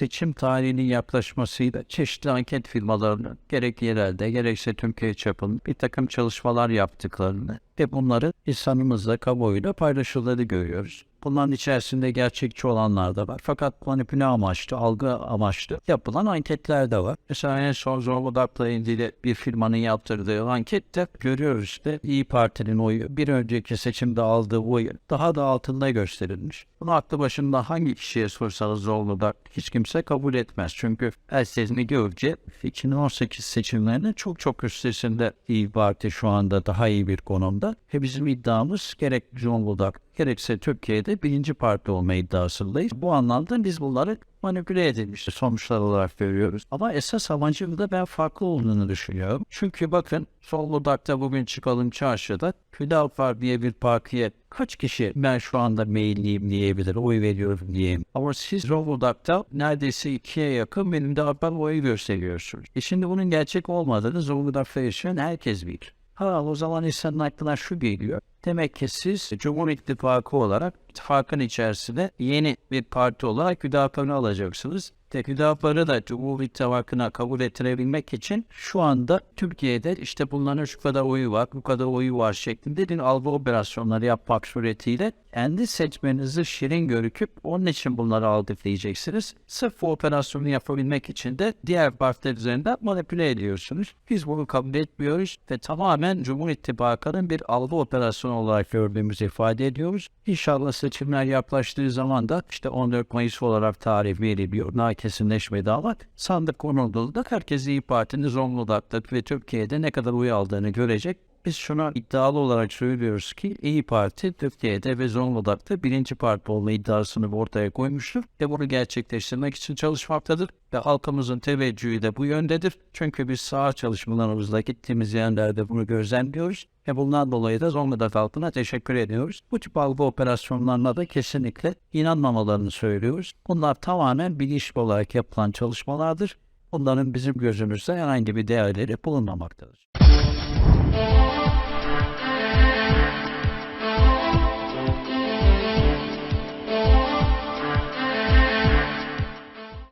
seçim tarihinin yaklaşmasıyla çeşitli anket firmalarının gerek yerelde gerekse Türkiye çapında bir takım çalışmalar yaptıklarını ve bunları insanımızla kamuoyuyla paylaşıldığını görüyoruz. Bunların içerisinde gerçekçi olanlar da var. Fakat manipüle amaçlı, algı amaçlı yapılan anketler de var. Mesela en son Zonguldak'la ilgili bir firmanın yaptırdığı ankette görüyoruz işte İyi Parti'nin oyu bir önceki seçimde aldığı oyu daha da altında gösterilmiş. Bunu aklı başında hangi kişiye sorsanız Zonguldak hiç kimse kabul etmez. Çünkü herkesin görece 2018 seçimlerinin çok çok üstesinde İyi Parti şu anda daha iyi bir konumda. Ve bizim iddiamız gerek Zonguldak gerekse Türkiye'de birinci parti olma iddiasındayız. Bu anlamda biz bunları manipüle edilmiş sonuçlar olarak görüyoruz. Ama esas amacım da ben farklı olduğunu düşünüyorum. Çünkü bakın Zonguldak'ta bugün çıkalım çarşıda Hüdapar diye bir partiye kaç kişi ben şu anda meyilliyim diyebilir, oy veriyorum diyeyim. Ama siz Zonguldak'ta neredeyse ikiye yakın benim de Hüdapar oyu gösteriyorsunuz. E şimdi bunun gerçek olmadığını Zonguldak'ta yaşayan herkes bilir. Ha o zaman insanın aklına şu geliyor. Demek ki siz Cumhur İttifakı olarak ittifakın içerisinde yeni bir parti olarak Hüdapar'ı alacaksınız. De Hüdapar'ı da Cumhur İttifakı'na kabul ettirebilmek için şu anda Türkiye'de işte bunların şu kadar oyu var, bu kadar oyu var şeklinde bir algı operasyonları yapmak suretiyle kendi seçmenizi şirin görüküp onun için bunları algılayacaksınız. Sırf bu operasyonu yapabilmek için de diğer partiler üzerinden manipüle ediyorsunuz. Biz bunu kabul etmiyoruz ve tamamen Cumhur İttifakı'nın bir algı operasyonu olarak gördüğümüzü ifade ediyoruz. İnşallah seçimler yaklaştığı zaman da işte 14 Mayıs olarak tarih veriliyor. Daha kesinleşmedi ama sandık konulduğunda herkes İyi Parti'nin Zonguldak'ta ve Türkiye'de ne kadar oy aldığını görecek. Biz şuna iddialı olarak söylüyoruz ki İyi Parti Türkiye'de ve Zonguldak'ta birinci parti olma iddiasını ortaya koymuştur ve bunu gerçekleştirmek için çalışmaktadır ve halkımızın teveccühü de bu yöndedir. Çünkü biz sağ çalışmalarımızla gittiğimiz yerlerde bunu gözlemliyoruz ve bundan dolayı da Zonguldak halkına teşekkür ediyoruz. Bu tip algı operasyonlarına da kesinlikle inanmamalarını söylüyoruz. Bunlar tamamen bilinçli olarak yapılan çalışmalardır. Bunların bizim gözümüzde herhangi bir değerleri bulunmamaktadır.